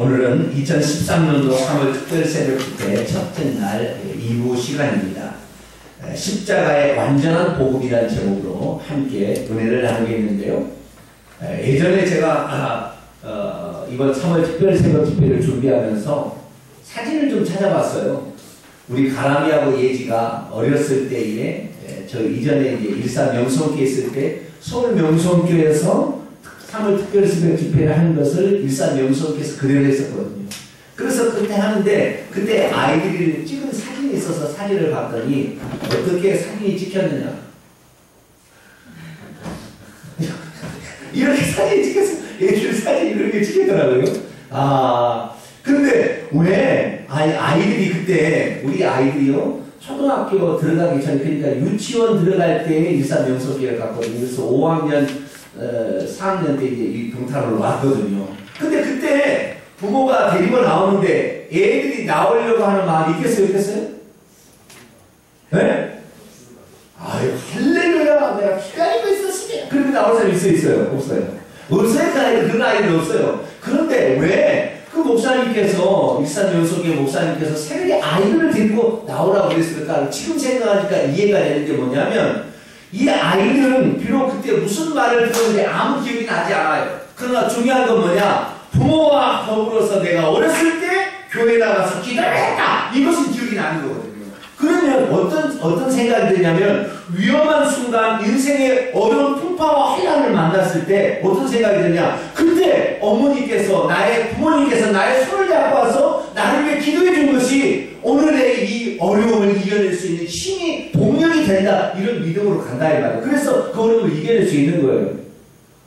오늘은 2013년도 3월 특별 새벽 집회 첫째 날 2부 시간입니다. 십자가의 완전한 복음이라는 제목으로 함께 은혜를 나누겠는데요. 예전에 제가 아, 어, 이번 3월 특별 새벽 집회를 준비하면서 사진을 좀 찾아봤어요. 우리 가람이하고 예지가 어렸을 때에 저 이전에 일산 명성교회 있을 때 서울 명성교회에서 3월 특별 새벽 집회를 하는 것을 일산 명성교회에서 그대로 했었거든요. 그래서 그때 하는데 그때 아이들이 찍은 사진이 있어서 사진을 봤더니 어떻게 사진이 찍혔느냐 이렇게 사진이 찍혔어 애들 사진이 이렇게 찍혔더라고요. 아 근데 왜 아이, 아이들이 그때 우리 아이들이요 초등학교 들어가기 전에 그러니까 유치원 들어갈 때 일산 명석기를 갔거든요. 그래서 5학년 어, 4학년 때 이제 이 동탄으로 왔거든요. 근데 그때 부모가 데리고 나오는데 애들이 나오려고 하는 마음이 있겠어요? 있겠어요? 네? 아유, 할렐루야, 내가 기다리고 있었으면. 그렇게 나올 사람 있어요? 있어요? 없어요? 없어요? 그 그런 아이들 없어요. 그런데 왜 그 목사님께서, 일산 연속의 목사님께서 새벽에 아이들을 데리고 나오라고 그랬을까? 지금 생각하니까 이해가 되는 게 뭐냐면, 이 아이들은 비록 그때 무슨 말을 들었는데 아무 기억이 나지 않아요. 그러나 중요한 건 뭐냐? 부모와 더불어서 내가 어렸을 때 교회 나가서 기도를 했다. 이것은 기억이 나는 거거든요. 그러면 어떤, 어떤 생각이 드냐면 위험한 순간 인생의 어려운 풍파와 환란을 만났을 때 어떤 생각이 드냐. 그때 어머니께서 나의 부모님께서 나의 손을 잡고 와서 나를 위해 기도해 준 것이 오늘의 이 어려움을 이겨낼 수 있는 힘이 동력이 된다. 이런 믿음으로 간다 이 말이에요. 그래서 그 어려움을 이겨낼 수 있는 거예요.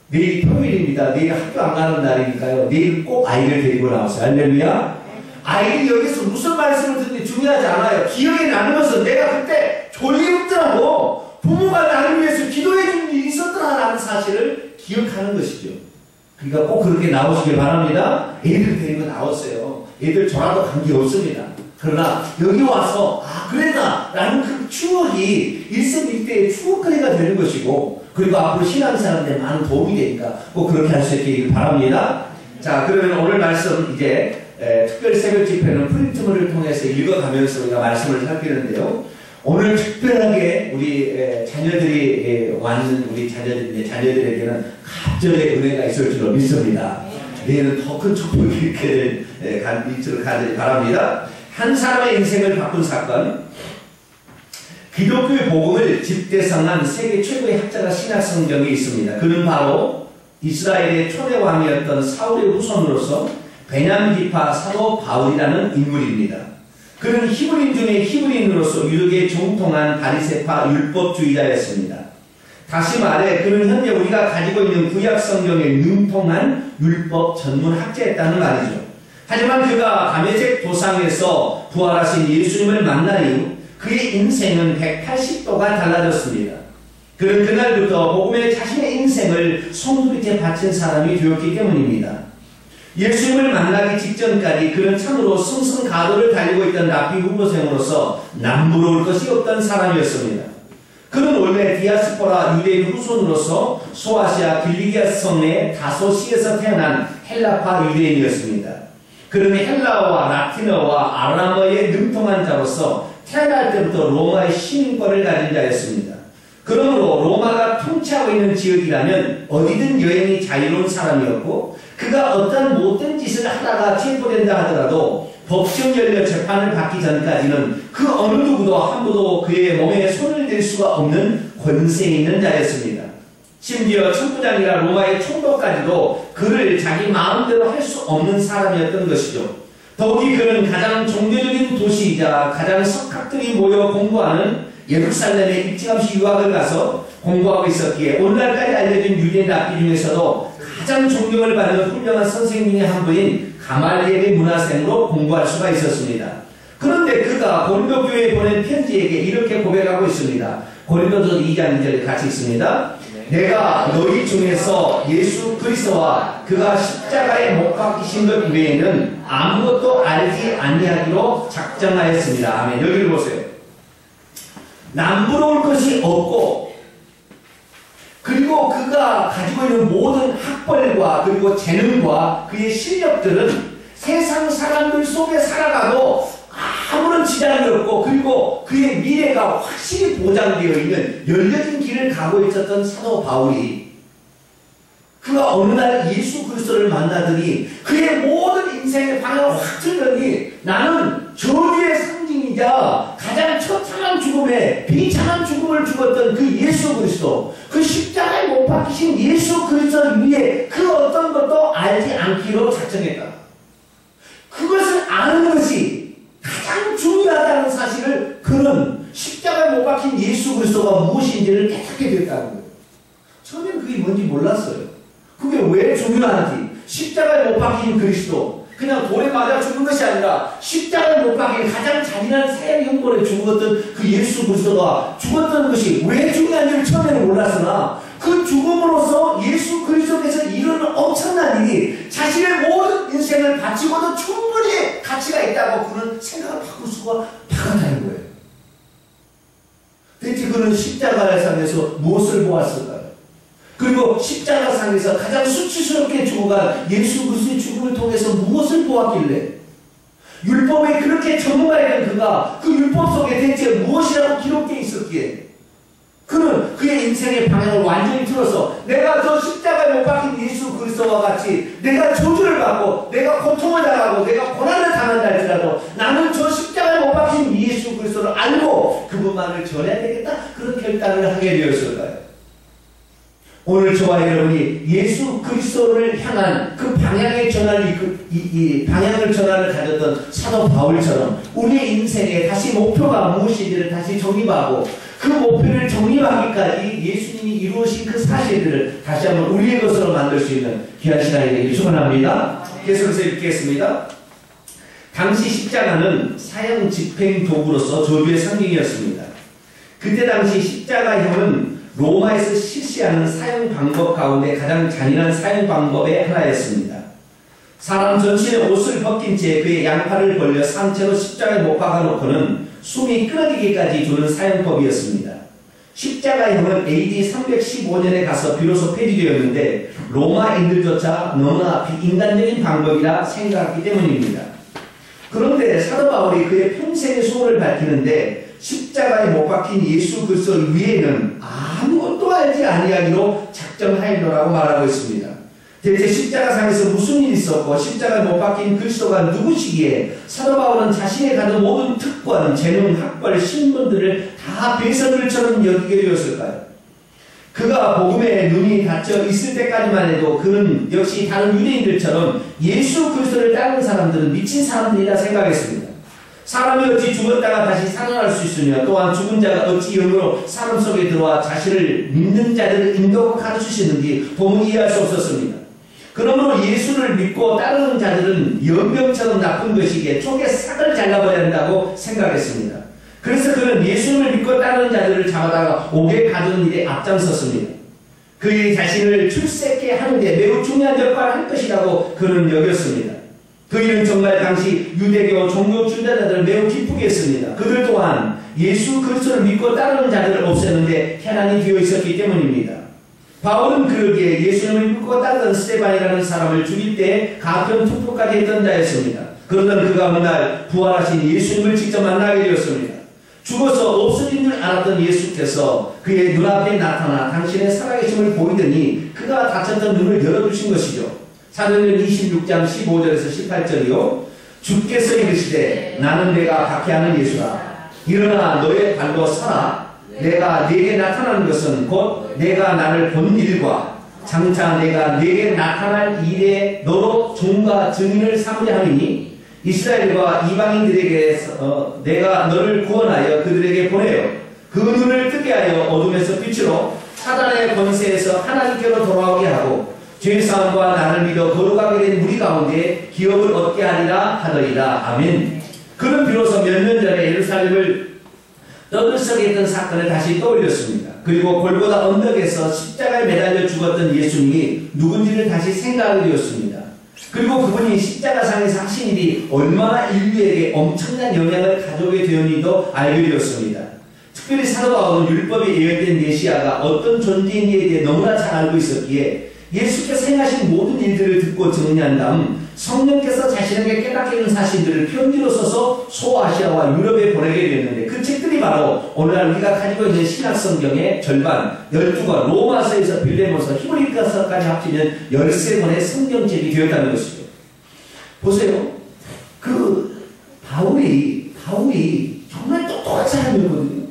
내일 평일입니다. 내일 학교 안 가는 날이니까요. 내일 꼭 아이를 데리고 나오세요. 할렐루야. 아이들이 여기서 무슨 말씀을 듣는지 중요하지 않아요. 기억에 나는 것은 내가 그때 졸리없더라고. 부모가 나를 위해서 기도해 준 일이 있었더라라는 사실을 기억하는 것이죠. 그러니까 꼭 그렇게 나오시길 바랍니다. 애들 데리고 나왔어요. 애들 저라도 관계 없습니다. 그러나 여기 와서 아 그랬다 라는 그 추억이 일생일대의 추억거리가 되는 것이고 그리고 앞으로 신앙생활에 많은 도움이 되니까 꼭 그렇게 할 수 있길 바랍니다. 자 그러면 오늘 말씀 이제 에, 특별 새벽 집회는 프린트물을 통해서 읽어가면서 우리가 말씀을 살피는데요. 오늘 특별하게 우리 에, 자녀들이 에, 왔는 우리 자녀들, 자녀들에게는 갑절의 은혜가 있을 줄로 믿습니다. 내일은 더 큰 축복이 이렇게 있기를 간절히 바랍니다. 한 사람의 인생을 바꾼 사건, 기독교의 복음을 집대성한 세계 최고의 학자가 신학 성경에 있습니다. 그는 바로 이스라엘의 초대 왕이었던 사울의 후손으로서 베냐민 지파 사도 바울이라는 인물입니다. 그는 히브리인 중에 히브리인으로서 유독에 정통한 바리세파 율법주의자였습니다. 다시 말해 그는 현재 우리가 가지고 있는 구약 성경에 능통한 율법 전문 학자였다는 말이죠. 하지만 그가 가메색 도상에서 부활하신 예수님을 만난 이후 그의 인생은 180도가 달라졌습니다. 그는 그날부터 복음의 자신의 인생을 손두리째 바친 사람이 되었기 때문입니다. 예수님을 만나기 직전까지 그는 참으로 승승가도를 달리고 있던 라피 후보생으로서 남부러울 것이 없던 사람이었습니다. 그는 원래 디아스포라 유대인 후손으로서 소아시아 길리기아 성의 다소시에서 태어난 헬라파 유대인이었습니다. 그는 헬라어와 라틴어와 아람어에 능통한 자로서 태어날 때부터 로마의 시민권을 가진 자였습니다. 그러므로 로마가 통치하고 있는 지역이라면 어디든 여행이 자유로운 사람이었고 그가 어떤 못된 짓을 하다가 체포된다 하더라도 법정 열려 재판을 받기 전까지는 그 어느 누구도 함부로 그의 몸에 손을 댈 수가 없는 권세 있는 자였습니다. 심지어 천부장이라 로마의 총독까지도 그를 자기 마음대로 할 수 없는 사람이었던 것이죠. 더욱이 그는 가장 종교적인 도시이자 가장 석학들이 모여 공부하는 예루살렘에 일찌감치 유학을 가서 공부하고 있었기에 오늘날까지 알려진 유대인 랍비 중에서도 가장 존경을 받는 훌륭한 선생님의 한 분인 가말리엘의 문화생으로 공부할 수가 있었습니다. 그런데 그가 고린도 교회에 보낸 편지에게 이렇게 고백하고 있습니다. 고린도서 2장 2절에 같이 있습니다. 내가 너희 중에서 예수 그리스도와 그가 십자가에 못 박히신 것 외에는 아무것도 알지 아니하기로 작정하였습니다. 아멘. 여기를 보세요. 남부러울 것이 없고 그리고 그가 가지고 있는 모든 학벌과 그리고 재능과 그의 실력들은 세상 사람들 속에 살아가도 아무런 지장이 없고 그리고 그의 미래가 확실히 보장되어 있는 열려진 길을 가고 있었던 사도 바울이 그가 어느 날 예수 그리스도를 만나더니 그의 모든 인생의 방향을 확 틀더니 나는 저주의 상징이자 가장 처참한 죽음에 비참한 죽음을 죽었던 그 예수 그리스도 그 십자가에 못 박히신 예수 그리스도 위에 그 어떤 것도 알지 않기로 작정했다. 그것을 아는 것이 가장 중요하다는 사실을 그는 십자가에 못 박힌 예수 그리스도가 무엇인지를 깨닫게 됐다는 거예요. 처음엔 그게 뭔지 몰랐어요. 그게 왜 중요한지 십자가에 못 박힌 그리스도 그냥 돌에 맞아 죽는 것이 아니라 십자가에 못 박힌 가장 잔인한 사형 형벌에 죽었던 그 예수 그리스도가 죽었던 것이 왜 중요한지를 처음에는 몰랐으나 그 죽음으로써 예수 그리스도께서 이루는 엄청난 일이 자신의 모든 인생을 바치고도 충분히 가치가 있다고 그는 생각을 바꿀 수가 바꿨다는 거예요. 대체 그는 십자가상에서 무엇을 보았을까요? 그리고 십자가상에서 가장 수치스럽게 죽어간 예수 그리스도의 죽음을 통해서 무엇을 보았길래? 율법에 그렇게 전문가였던 그가 그 율법 속에 대체 무엇이라고 기록되어 있었기에? 그는 그의 인생의 방향을 완전히 틀어서 내가 저 십자가에 못 박힌 예수 그리스도와 같이 내가 저주를 받고 내가 고통을 당하고 내가 고난을 당한다 할지라도 나는 저 십자가에 못 박힌 예수 그리스도를 알고 그분만을 전해야 되겠다. 그런 결단을 하게 되었을까요? 오늘 저와 여러분이 예수 그리스도를 향한 그 방향의 전환을 이, 이 방향을 전환을 가졌던 사도 바울처럼 우리의 인생에 다시 목표가 무엇인지를 다시 정립하고 그 목표를 정립하기까지 예수님이 이루어진 그 사실들을 다시 한번 우리의 것으로 만들 수 있는 귀한 시간이 되길 축원합니다. 계속해서 읽겠습니다. 당시 십자가는 사형 집행 도구로서 저주의 상징이었습니다. 그때 당시 십자가형은 로마에서 실시하는 사용 방법 가운데 가장 잔인한 사용 방법의 하나였습니다. 사람 전신의 옷을 벗긴 채 그의 양팔을 벌려 상체로 십자가에 못 박아놓고는 숨이 끊어지기까지 주는 사용법이었습니다. 십자가형은 AD 315년에 가서 비로소 폐지되었는데 로마인들조차 너무나 비인간적인 방법이라 생각했기 때문입니다. 그런데 사도 바울이 그의 평생의 소원을 밝히는데 십자가에 못 박힌 예수 그리스도 위에는 아무것도 알지 아니하기로 작정하였노라고 말하고 있습니다. 대체 십자가상에서 무슨 일이 있었고 십자가에 못 박힌 그리스도가 누구시기에 사도 바울은 자신이 가진 모든 특권, 재능, 학벌, 신분들을 다 배설들처럼 여기게 되었을까요? 그가 복음에 눈이 닫혀 있을 때까지만 해도 그는 역시 다른 유대인들처럼 예수 그리스도를 따르는 사람들은 미친 사람들이라 생각했습니다. 사람이 어찌 죽었다가 다시 살아날 수 있으며 또한 죽은 자가 어찌 영으로 사람 속에 들어와 자신을 믿는 자들을 인도하고 가르치시는지 보면 이해할 수 없었습니다. 그러므로 예수를 믿고 따르는 자들은 연병처럼 나쁜 것이기에 촉에 싹을 잘라버려야 한다고 생각했습니다. 그래서 그는 예수를 믿고 따르는 자들을 잡아다가 옥에 가두는 일에 앞장섰습니다. 그의 자신을 출세케 하는데 매우 중요한 역할을 할 것이라고 그는 여겼습니다. 그 일은 정말 당시 유대교 종교 주자들을 매우 기쁘게 했습니다. 그들 또한 예수 그리스도를 믿고 따르는 자들을 없애는데 혈안이 되어 있었기 때문입니다. 바울은 그러기에 예수님을 믿고 따르던 스테반이라는 사람을 죽일 때 가편 투표까지 했던 자였습니다. 그러던 그가 어느 날 부활하신 예수님을 직접 만나게 되었습니다. 죽어서 없어진 줄 알았던 예수께서 그의 눈앞에 나타나 당신의 살아계심을 보이더니 그가 다쳤던 눈을 열어주신 것이죠. 사도행전 26장 15절에서 18절이요. 주께서 이르시되 나는 내가 박해하는 예수라. 일어나 너의 발로 서라. 내가 네게 나타나는 것은 곧 내가 나를 본 일과 장차 내가 네게 나타날 일에 너로 종과 증인을 삼으려 하니 이스라엘과 이방인들에게 어, 내가 너를 구원하여 그들에게 보내요. 그 눈을 뜨게 하여 어둠에서 빛으로 사단의 권세에서 하나님께로 돌아오게 하고 죄사함과 나를 믿어 거룩하게 된 우리 가운데 기업을 얻게 하리라 하더이다. 아멘. 그는 비로소 몇 년 전에 예루살렘을 떠들썩 했던 사건을 다시 떠올렸습니다. 그리고 골고다 언덕에서 십자가에 매달려 죽었던 예수님이 누군지를 다시 생각하게 되었습니다. 그리고 그분이 십자가상에서 하신 일이 얼마나 인류에게 엄청난 영향을 가져오게 되었는지도 알게 되었습니다. 특별히 사도 바울은 율법에 예언된 메시아가 어떤 존재인지에 대해 너무나 잘 알고 있었기에 예수께서 행하신 모든 일들을 듣고 정리한 다음 성령께서 자신에게 깨닫게 하는 사실들을 편지로 써서 소아시아와 유럽에 보내게 되었는데 그 책들이 바로 오늘날 우리가 가지고 있는 신약 성경의 절반 12권 로마서에서 빌레모서 히브리서까지 합치면 13권의 성경책이 되었다는 것이죠. 보세요. 그 바울이 바울이 정말 똑똑한 사람이었거든요.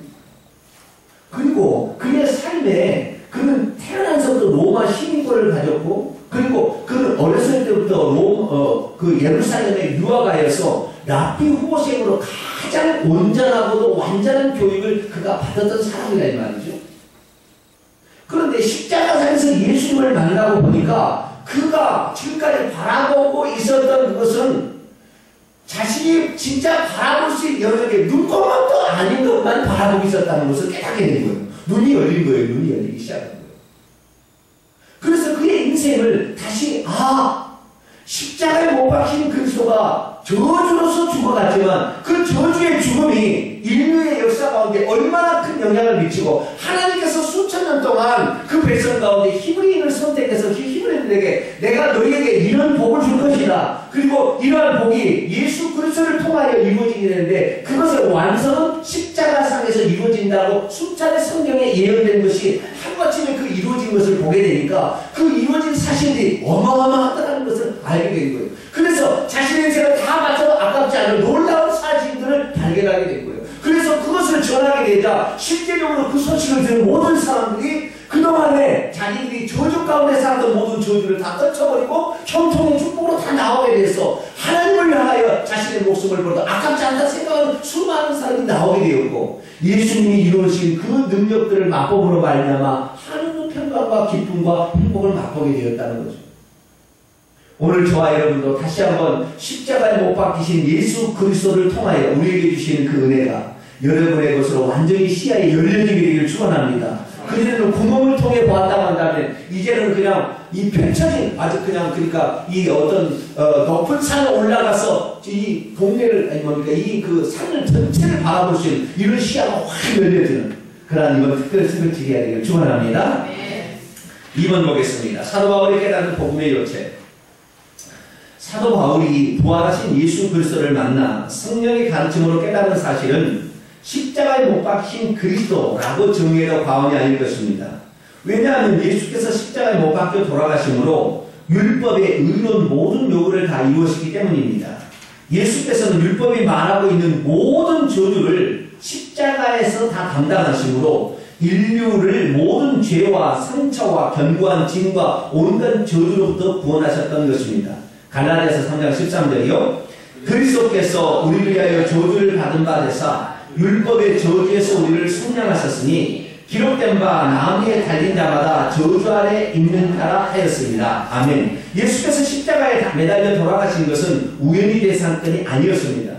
그리고 그의 삶에 그는 태어나서부터 로마 시민권을 가졌고 그리고 그는 어렸을 때부터 로, 어, 그 예루살렘에 유학하여서 라피 후보생으로 가장 온전하고도 완전한 교육을 그가 받았던 사람이라 이 말이죠. 그런데 십자가상에서 예수님을 만나고 보니까 그가 지금까지 바라보고 있었던 그것은 자신이 진짜 바라볼 수 있는 영역에 눈꼽만도 아닌 것만 바라보고 있었다는 것을 깨닫게 된 거예요. 눈이 열린 거예요. 눈이 열리기 시작한 거예요. 그래서 그의 인생을 다시 아 십자가에 못 박힌 그리스도가 저주로서 죽어갔지만 그 저주의 죽음이 인류의 역사 가운데 얼마나 큰 영향을 미치고 하나님께서 수천 년 동안 그 백성 가운데 히브리인을 선택해서 히브리인들에게 내가 너희에게 이런 복을 줄 것이다. 그리고 이러한 복이 예수 그리스도를 통하여 이루어지게 되는데 그것의 완성은 십자가상에서 이루어진다고 수차례 성경에 예언된 것이 한 번쯤에 그 이루어진 것을 보게 되니까 그 이루어진 사실이 어마어마하다는 것을 알게 된 거예요. 그래서 자신의 인생을 다 바쳐도 아깝지 않은 놀라운 사실들을 발견하게 된 거예요. 그래서 그것을 전하게 되자 실제적으로 그 소식을 들은 모든 사람들이 그동안에 자기들이 저주 가운데 살았던 모든 저주를 다 떨쳐버리고 형통의 축복으로 다 나오게 돼서 하나님을 향하여 자신의 목숨을 걸어 아깝지 않다 생각하는 수많은 사람이 나오게 되었고 예수님이 이루어진 그 능력들을 맛보으로 말미암아 하나님의 평강과 기쁨과 행복을 맛보게 되었다는 거죠. 오늘 저와 여러분도 다시 한번 십자가에 못 박히신 예수 그리스도를 통하여 우리에게 주시는 그 은혜가 여러분의 것으로 완전히 시야에 열려지게 되기를 축원합니다. 그전에는 구멍을 통해 보았다고 한다면 이제는 그냥 이 펼쳐진 아주 그냥 그러니까 이 어떤 어, 높은 산에 올라가서 이 동네를 아니 뭡니까 이 그 산을 전체를 바라볼 수 있는 이런 시야가 확 열려지는 그러한 이번 특별 스백지기 해야 되기를 축원합니다. 네. 2번 보겠습니다. 사도 바울이 깨닫는 복음의 요체. 사도 바울이 부활하신 예수 그리스도를 만나 성령의 가르침으로 깨달은 사실은 십자가에 못 박힌 그리스도라고 정의해도 과언이 아닐 것입니다. 왜냐하면 예수께서 십자가에 못 박혀 돌아가심으로 율법의 의로운 모든 요구를 다 이루었기 때문입니다. 예수께서는 율법이 말하고 있는 모든 저주를 십자가에서 다 담당하심으로 인류를 모든 죄와 상처와 견고한 짐과 온갖 저주로부터 구원하셨던 것입니다. 갈라디아서 3장 13절이요. 그리스도께서 우리를 위하여 저주를 받은 바 되사 율법의 저주에서 우리를 속량하셨으니 기록된 바 나무에 달린 자마다 저주 아래 있는 자라 하였습니다. 아멘. 예수께서 십자가에 매달려 돌아가신 것은 우연히 된 사건이 아니었습니다.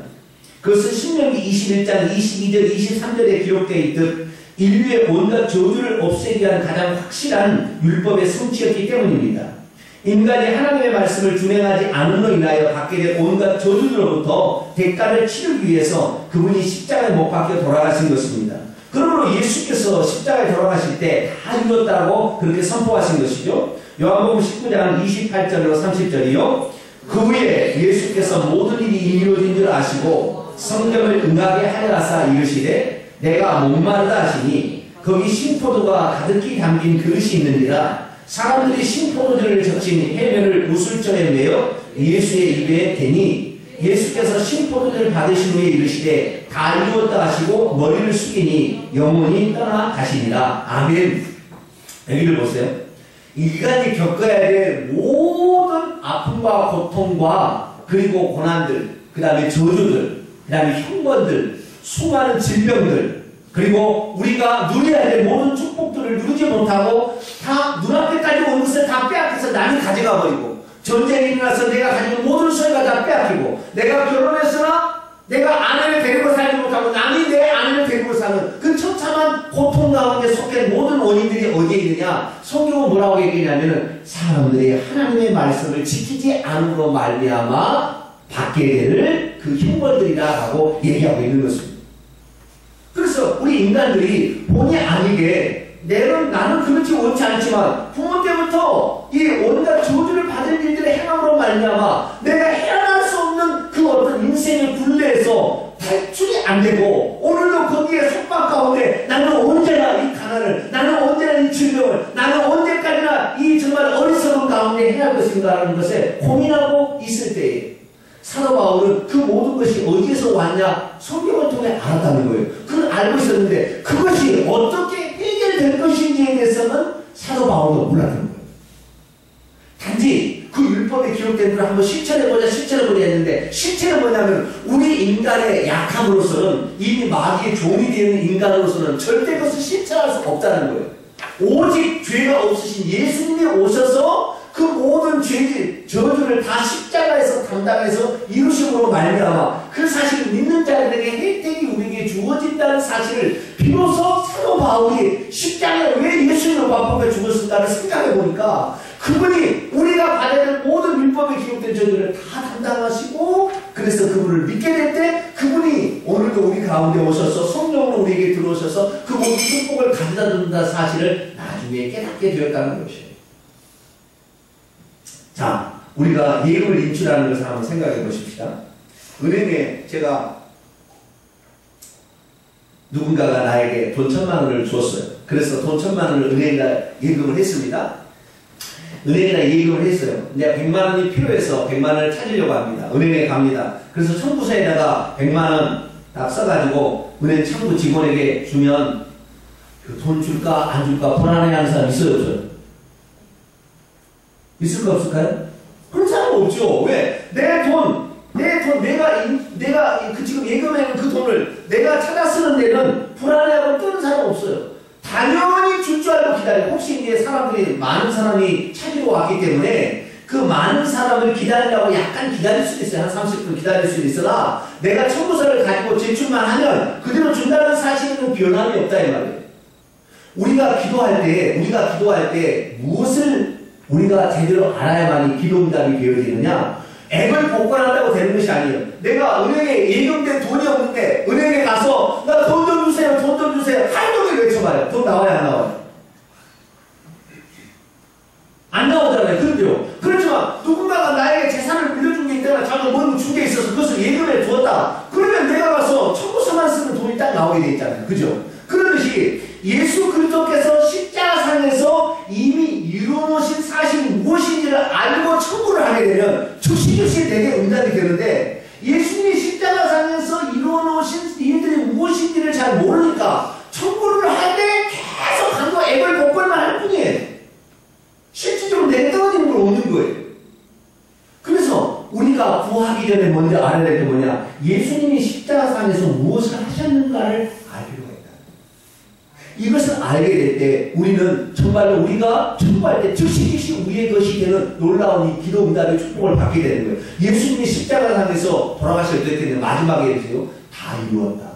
그것은 신명기 21장 22절 23절에 기록되어 있듯 인류의 온갖 저주를 없애기 위한 가장 확실한 율법의 성취였기 때문입니다. 인간이 하나님의 말씀을 준행하지 않음으로 인하여 받게 된 온갖 저주들로부터 대가를 치르기 위해서 그분이 십자가에 못 박혀 돌아가신 것입니다. 그러므로 예수께서 십자가에 돌아가실 때다 이뤘다고 그렇게 선포하신 것이죠. 요한복음 19장 28절로 30절이요. 그 후에 예수께서 모든 일이 이루어진 줄 아시고 성경을 응하게 하려 하사 이르시되 내가 목마르다 하시니 거기 신포도가 가득히 담긴 그릇이 있느니라 사람들이 신포도주를 적신 해면을 우술점에 매어 예수의 입에 대니 예수께서 신포도주를 받으신 후에 이르시되 다 이루었다 하시고 머리를 숙이니 영혼이 떠나 가시니라. 아멘. 여기를 보세요. 인간이 겪어야 될 모든 아픔과 고통과 그리고 고난들, 그 다음에 저주들, 그 다음에 형벌들, 수많은 질병들, 그리고 우리가 누려야 될 모든 축복들을 누리지 못하고 다 눈앞에까지 온 것을 다 빼앗겨서 남이 가져가 버리고 전쟁이 일어나서 내가 가진 모든 소유가 다 빼앗기고 내가 결혼했으나 내가 아내를 데리고 살지 못하고 남이 내 아내를 데리고 사는 그 처참한 고통 가운데 속해 모든 원인들이 어디에 있느냐 성경은 뭐라고 얘기하냐면은 사람들이 하나님의 말씀을 지키지 않음으로 말미암아 받게 될 그 형벌들이라고 얘기하고 있는 것입니다. 우리 인간들이 본의 아니게 내는 나는 그렇지 원치 않지만 부모 때부터 이 온갖 저주를 받은 일들의 행함으로 말미암아 내가 헤어날 수 없는 그 어떤 인생의 굴레에서 탈출이 안 되고 오늘도 거기에 속박 가운데 나는 언제나 이 가난을 나는 언제나 이 질병을 나는 언제까지나 이 정말 어리석은 가운데 해야 할 것인가라는 것에 고민하고 있을 때에 사도 바울은 그 모든 것이 어디에서 왔냐 성경을 통해 알았다는 거예요. 그걸 알고 있었는데 그것이 어떻게 해결될 것인지에 대해서는 사도 바울도 몰랐던 거예요. 단지 그 율법에 기록된 걸 한번 실천해보자 실천해보자 했는데 실체는 뭐냐면 우리 인간의 약함으로서는 이미 마귀의 종이 되는 인간으로서는 절대 그것을 실천할 수 없다는 거예요. 오직 죄가 없으신 예수님이 오셔서 그 모든 죄질, 저주를 다 십자가에서 담당해서 이루심으로 말미암아 그 사실을 믿는 자들에게 혜택이 우리에게 주어진다는 사실을 비로소 사도 바울이 십자가에 왜 예수님을 밥법에 죽었을까를 생각해 보니까 그분이 우리가 받아야 될 모든 율법에 기록된 저주를 다 담당하시고 그래서 그분을 믿게 될 때 그분이 오늘도 우리 가운데 오셔서 성령으로 우리에게 들어오셔서 그 모든 축복을 가져다 준다는 사실을 나중에 깨닫게 되었다는 것이에요. 자, 우리가 예금을 인출하는 것을 한번 생각해 보십시다. 은행에 제가 누군가가 나에게 돈 천만 원을 줬어요. 그래서 돈 천만 원을 은행에다 예금을 했습니다. 은행에다 예금을 했어요. 내가 100만 원이 필요해서 100만 원을 찾으려고 합니다. 은행에 갑니다. 그래서 청구서에다가 100만 원딱 써가지고 은행 청구 직원에게 주면 그 돈 줄까 안 줄까 불안해하는 사람 있어요 없어요? 있을까 없을까요? 그런 사람 없죠. 왜? 내 돈, 내 돈, 내가 인, 내가 그 지금 예금해놓은 그 돈을 내가 찾아 쓰는 데는 불안해하고 뜨는 사람 없어요. 당연히 줄 줄 알고 기다려. 혹시 이제 사람들이 많은 사람이 찾으러 왔기 때문에 그 많은 사람을 기다리려고 약간 기다릴 수도 있어요. 한 30분 기다릴 수도 있으나 내가 청구서를 가지고 제출만 하면 그대로 준다는 사실은 변함이 없다 이 말이에요. 우리가 기도할 때, 우리가 기도할 때 무엇을 우리가 제대로 알아야만이 기도응답이 되어지느냐? 앱을 복권한다고 되는 것이 아니에요. 내가 은행에 예금된 돈이 없는데 은행에 가서 나 돈 좀 주세요, 돈 좀 주세요. 종일 외쳐봐요. 돈 나와요, 안 나와요? 안 나오잖아요. 그런데요. 그렇지만 누군가가 나에게 재산을 물려준 게 있다거나 자기 뭔 준 게 있어서 그것을 예금에 두었다. 그러면 내가 가서 청구서만 쓰는 돈이 딱 나오게 돼 있잖아요. 그죠? 그러듯이 예수 그리스도께서 십 청구를 하게 되면 즉시 즉시 내게 응답이 되는데 예수님이 십자가상에서 이루어놓으신 일들이 무엇인지를 잘 모르니까 청구를 할 때 계속 한거 앱을 복권만 할 뿐이에요. 실질적으로 내게 떨어지는 걸 얻는 거예요. 그래서 우리가 구하기 전에 먼저 알아야 될 게 뭐냐? 예수님이 십자가상에서 무엇을 하셨는가를. 이것을 알게 될 때 우리는 정말로 우리가 청구할 때 즉시 즉시 우리의 것이 되는 놀라운 이 기도 응답의 축복을 받게 되는 거예요. 예수님이 십자가 상에서 돌아가실 때 마지막에 해서요. 다 이루었다.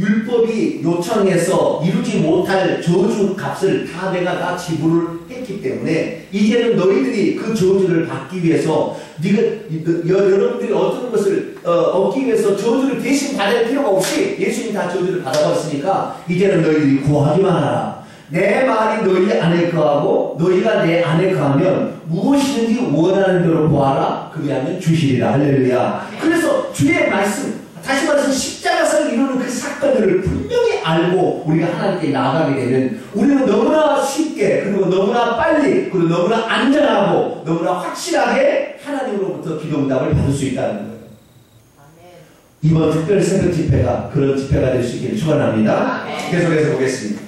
율법이 요청해서 이루지 못할 저주 값을 다 내가 다 지불을 했기 때문에 이제는 너희들이 그 저주를 받기 위해서 네가 여러분들이 어떤 것을 어, 얻기 위해서 저주를 대신 받을 필요가 없이 예수님이 다 저주를 받아봤으니까 이제는 너희들이 구하기만 하라. 내 말이 너희 안에 거하고 너희가 내 안에 거하면 무엇이든지 원하는 대로 구하라. 그리하면 주시리라. 할렐루야. 그래서 주의 말씀 다시 말해서 십자가상을 이루는 그 사건들을 분명히 알고 우리가 하나님께 나아가게 되면 우리는 너무나 쉽게 그리고 너무나 빨리 그리고 너무나 안전하고 너무나 확실하게 하나님으로부터 기도응답을 받을 수 있다는 거예요. 이번 특별 새벽 집회가 그런 집회가 될 수 있기를 축원합니다. 계속해서 보겠습니다.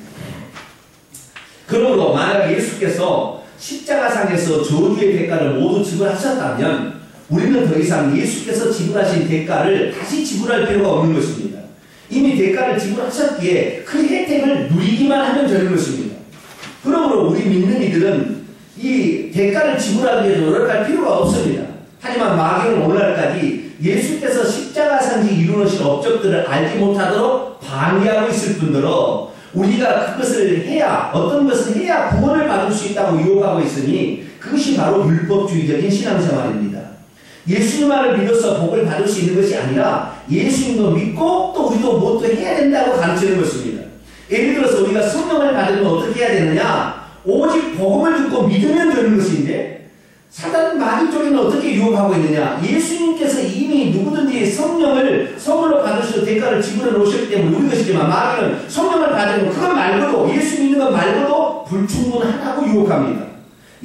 그러므로 만약 예수께서 십자가상에서 저주의 대가를 모두 지불하셨다면 우리는 더 이상 예수께서 지불하신 대가를 다시 지불할 필요가 없는 것입니다. 이미 대가를 지불하셨기에 그 혜택을 누리기만 하면 되는 것입니다. 그러므로 우리 믿는 이들은 이 대가를 지불하기 위해서 노력할 필요가 없습니다. 하지만 마귀는 오늘날까지 예수께서 십자가 상지 이루어진 업적들을 알지 못하도록 방해하고 있을 뿐더러 우리가 그것을 해야 어떤 것을 해야 구원을 받을 수 있다고 유혹하고 있으니 그것이 바로 율법주의적인 신앙생활입니다. 예수님만을 믿어서 복을 받을 수 있는 것이 아니라 예수님도 믿고 또 우리도 뭣도 해야 된다고 가르치는 것입니다. 예를 들어서 우리가 성령을 받으면 어떻게 해야 되느냐? 오직 복음을 듣고 믿으면 되는 것인데 사단 마귀 쪽에는 어떻게 유혹하고 있느냐? 예수님께서 이미 누구든지 성령을 선물로 받으셔도 대가를 지불해 놓으셨기 때문에 우리 것이지만 마귀는 성령을 받으면 그것 말고도 예수 믿는 것 말고도 불충분하다고 유혹합니다.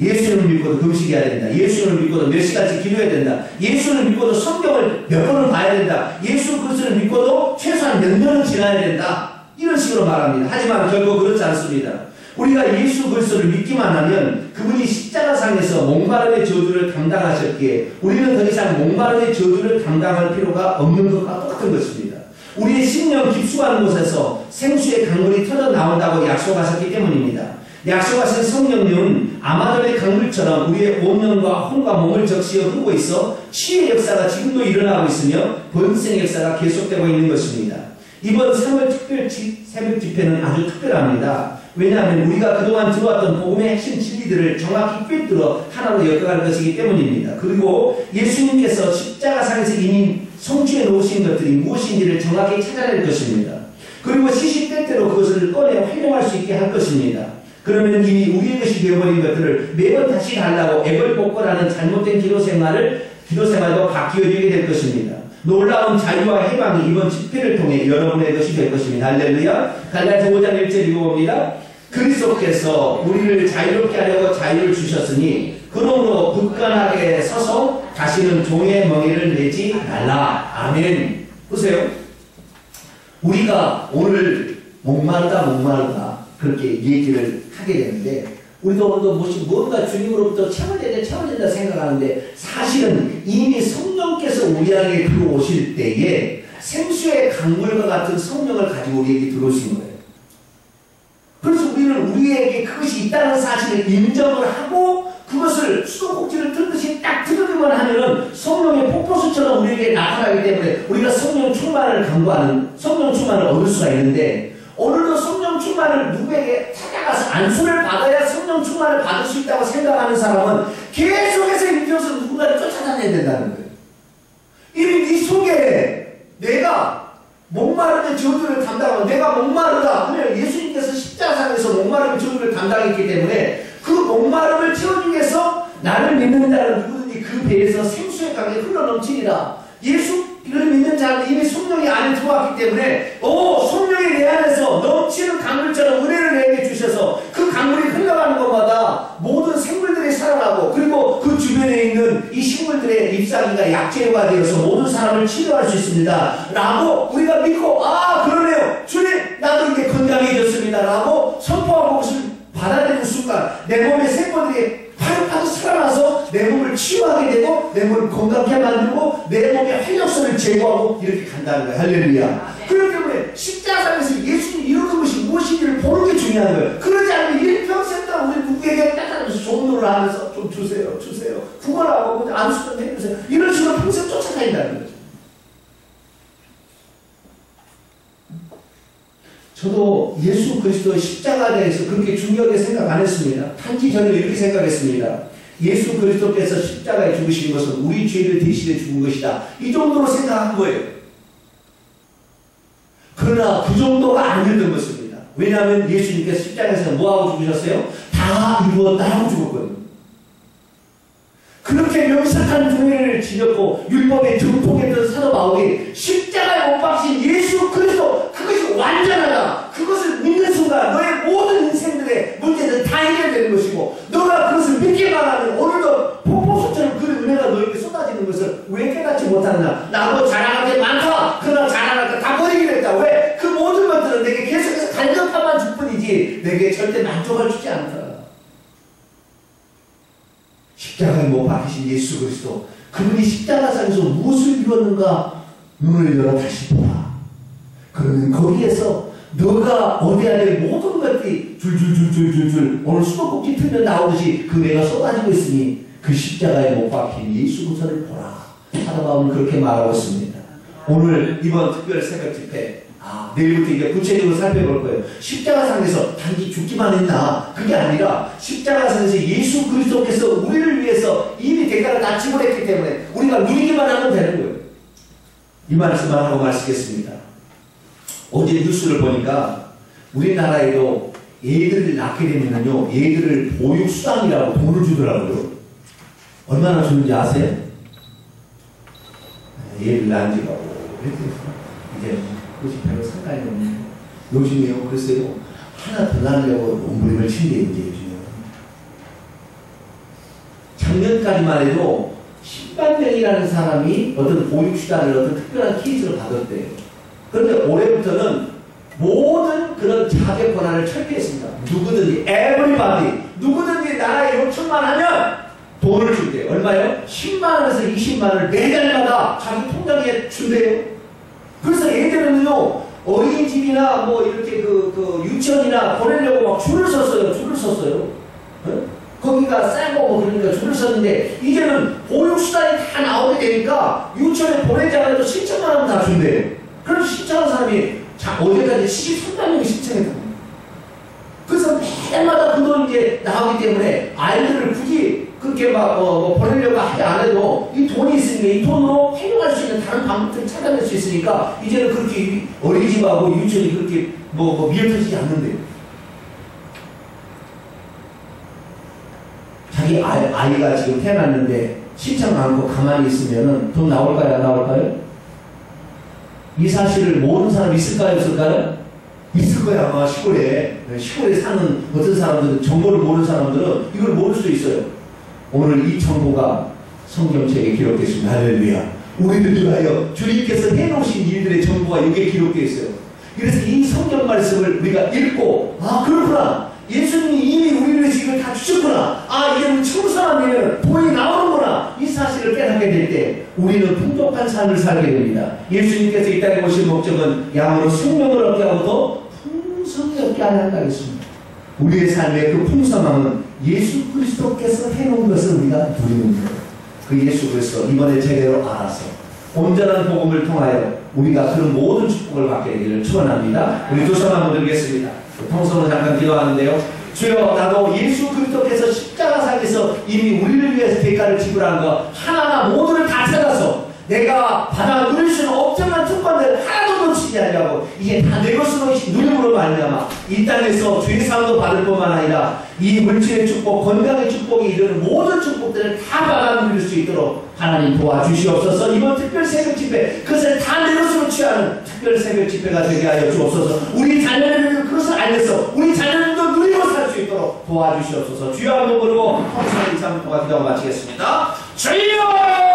예수를 믿고도 금식해야 된다. 예수를 믿고도 몇 시간씩 기도해야 된다. 예수를 믿고도 성경을 몇 번을 봐야 된다. 예수 그리스도를 믿고도 최소한 몇 년은 지나야 된다. 이런 식으로 말합니다. 하지만 결국 그렇지 않습니다. 우리가 예수 그리스도를 믿기만 하면 그분이 십자가상에서 목마름의 저주를 담당하셨기에 우리는 더 이상 목마름의 저주를 담당할 필요가 없는 것과 똑같은 것입니다. 우리의 신령 깊숙한 곳에서 생수의 강물이 터져 나온다고 약속하셨기 때문입니다. 약속하신 성령님은 아마존의 강물처럼 우리의 온년과 혼과 몸을 적시어 흐르고 있어 치유의 역사가 지금도 일어나고 있으며 번성의 역사가 계속되고 있는 것입니다. 이번 3월 특별 지, 새벽 집회는 아주 특별합니다. 왜냐하면 우리가 그동안 들어왔던 복음의 핵심 진리들을 정확히 꿰뚫어 하나로 엮어갈 것이기 때문입니다. 그리고 예수님께서 십자가상에서 이미 성취해 놓으신 것들이 무엇인지를 정확히 찾아낼 것입니다. 그리고 시시때때로 그것을 꺼내 활용할 수 있게 할 것입니다. 그러면 이미 우리의 것이 되어버린 것들을 매번 다시 달라고 애벌복걸하는 잘못된 기도 생활을 기도 생활도 바뀌어지게 될 것입니다. 놀라운 자유와 해방이 이번 집회를 통해 여러분의 것이 될 것입니다. 할렐루야. 갈라디아 5장 1절 읽어봅니다. 그리스도께서 우리를 자유롭게 하려고 자유를 주셨으니 그러므로 굳건하게 서서 다시는 종의 멍에를 내지 말라. 아멘. 보세요. 우리가 오늘 목마르다 목마르다 그렇게 얘기를 하게 되는데 우리도 오늘도 무엇이 뭔가 주님으로부터 채워야 된다 생각하는데 사실은 이미 성령께서 우리에게 들어오실 때에 생수의 강물과 같은 성령을 가지고 우리에게 들어오신 거예요. 그래서 우리는 우리에게 그것이 있다는 사실을 인정을 하고 그것을 수도꼭지를 들듯이 딱 들으기만 하면은 성령의 폭포수처럼 우리에게 나타나기 때문에 우리가 성령 충만을 강구하는 성령 충만을 얻을 수가 있는데 오늘도 성령 충만을 누구에게 찾아가서 안수를 받아야 성령 충만을 받을 수 있다고 생각하는 사람은 계속해서 일어서 누군가를 쫓아다녀야 된다는 거예요. 이미 네 속에 내가 목마름의 저주를 담당하고 내가 목마르다 하면 예수님께서 십자상에서 목마름의 저주를 담당했기 때문에 그 목마름을 채우기 위해서 나를 믿는다는 누구든지 그 배에서 생수의 강이 흘러넘치리라. 예수를 믿는 자는 이미 성령이 안에 들어왔기 때문에 오 넘치는 강물처럼 은혜를 내게 주셔서 그 강물이 흘러가는 것마다 모든 생물들이 살아나고 그리고 그 주변에 있는 이 식물들의 잎사귀가 약재가 되어서 모든 사람을 치료할 수 있습니다. 라고 우리가 믿고 아 그러네요. 주님 나도 이제 건강해졌습니다. 라고 선포하고 그것을 받아들이는 순간 내 몸의 세포들이 파릇파릇 살아나서 내 몸을 치유하게 되고 내 몸을 건강하게 만들고 내 몸의 활력소를 제거하고 이렇게 간다는 거예요. 할렐루야. 그렇기 때문에 십자가에서 이루는 것이 무엇인지를 보는 게 중요한 거예요. 그러지 않으면 일평생 동안 우리 누구에게 따라면서 종로를 하면서 좀 주세요, 주세요. 구걸하고 안수 좀 해주세요. 이런 식으로 평생 쫓아다닌다는 거죠. 저도 예수 그리스도의 십자가에 대해서 그렇게 중요하게 생각 안 했습니다. 단지 저는 이렇게 생각했습니다. 예수 그리스도께서 십자가에 죽으신 것은 우리 죄를 대신해 죽은 것이다. 이 정도로 생각한 거예요. 그러나 그 정도가 아니었던 것입니다. 왜냐하면 예수님께서 십자가에서 뭐하고 죽으셨어요? 다 이루었다고 죽었거든요. 그렇게 명석한 종회를 지녔고 율법에 등통했던 사도 바울이 십자가에 못 박힌 예수 그리스도 그것이 완전하다. 그것을 믿는 순간 너의 모든 인생들의 문제는 다 해결되는 것이고 너가 그것을 믿기만 하면 오늘도 폭포수처럼 그 은혜가 너에게 쏟아지는 것을 왜 깨닫지 못하느냐. 나도 자랑할 게 많다. 뿐이지 내게 절대 만족을 주지 않다. 십자가에 못 박히신 예수 그리스도 그분이 십자가상에서 무엇을 이루었는가? 눈을 열어 다시 보라. 그러면 거기에서 너가 얻어야 될 모든 것들이 줄줄줄줄줄줄 오늘 수도꼭지 틀면 나오듯이 그 내가 쏟아지고 있으니 그 십자가에 못 박힌 예수 그리스도를 보라. 사도 바울은 그렇게 말하고 있습니다. 오늘 이번 특별 새벽 집회 아, 내일부터 이제 구체적으로 살펴볼 거예요. 십자가상에서 단지 죽기만 했나? 그게 아니라 십자가상에서 예수 그리스도께서 우리를 위해서 이미 대가를 다 지불했기 때문에 우리가 누리기만 하면 되는 거예요. 이 말씀만 하고 마치겠습니다. 어제 뉴스를 보니까 우리나라에도 애들을 낳게 되면요, 애들을 보육수당이라고 돈을 주더라고요. 얼마나 주는지 아세요? 애를 낳은 지가 이제 그것이 별로 상관이 없는데 요즘에요, 글쎄요, 하나 더 낳으려고 몸부림을 친대 이제 요즘에. 작년까지만 해도 10만 명이라는 사람이 어떤 보육수단을 어떤 특별한 케이스를 받았대요. 그런데 올해부터는 모든 그런 자격 권한을 철폐했습니다. 누구든지, everybody, 누구든지 나라에 요청만 하면 돈을 줄대요. 얼마요? 10만 원에서 20만 원을 매달마다 자기 통장에 준대요. 그래서 애들은요, 어린이집이나 뭐 이렇게 그, 그 유치원이나 보내려고 막 줄을 섰어요. 줄을 섰어요. 어? 거기가 싸고 뭐 그러니까 줄을 섰는데 이제는 보육수단이 다 나오게 되니까 유치원에 보내지 않아도 신청만 하면 다 준대요. 그래서 신청한 사람이 자, 어제까지 73만 명이 신청했다. 그래서 매달마다 그 돈이 이제 나오기 때문에 아이들을 굳이 그렇게 막 어, 뭐 보내려고 하지 않아도 이 돈이 있으니까 이 돈으로 해결할 수 있는 다른 방법들을 찾아낼 수 있으니까 이제는 그렇게 어린이집하고 유치원이 그렇게 뭐, 뭐 미어터지지 않는데 자기 아이, 아이가 지금 태어났는데 신청 않고 가만히 있으면은 돈 나올까요? 안 나올까요? 이 사실을 모르는 사람 있을까요? 없을까요? 있을 거야 아마 시골에 시골에 사는 어떤 사람들은 정보를 모르는 사람들은 이걸 모를 수도 있어요. 오늘 이 정보가 성경책에 기록됐습니다. 할렐루야. 우리를 위하여 주님께서 해놓으신 일들의 정보가 여기에 기록되어 있어요. 그래서 이 성경 말씀을 우리가 읽고 아 그렇구나. 예수님이 이미 우리를 이걸 다 주셨구나. 아 이제는 청소만 되면 돈이 나오는구나. 이 사실을 깨닫게 될 때 우리는 풍족한 삶을 살게 됩니다. 예수님께서 이 땅에 오신 목적은 양으로 생명을 얻게 하고 더 풍성히 하게 한다 했습니다. 우리의 삶의 그 풍성함은 예수 그리스도께서 해놓은 것을 우리가 누리는 거예요. 그 예수 그리스도 이번에 제대로 알아서 온전한 복음을 통하여 우리가 그런 모든 축복을 받게 되기를 축원합니다. 우리 두 손 한번 들겠습니다. 통성으로 잠깐 기도하는데요. 주여 나도 예수 그리스도께서 십자가 상에서 이미 우리를 위해서 대가를 지불한 거 하나하나 모두를 다 찾아서 내가 받아 누릴 수는 없지만 특권들 하나 도 놓치지 않냐고 이게 다 내 것으로 누림으로 말미암아 이 땅에서 죄사함도 받을 뿐만 아니라 이 물질의 축복, 건강의 축복이 이르는 모든 축복들을 다 받아 누릴 수 있도록 하나님 도와주시옵소서. 이번 특별 새벽 집회 그것을 다 내 것으로 취하는 특별 새벽 집회가 되게 하여 주옵소서. 우리 자녀들도 그것을 알려서 우리 자녀들도 누리고 살 수 있도록 도와주시옵소서. 주여 한번 부르고 성찬 이상 동안 기도를 마치겠습니다. 주여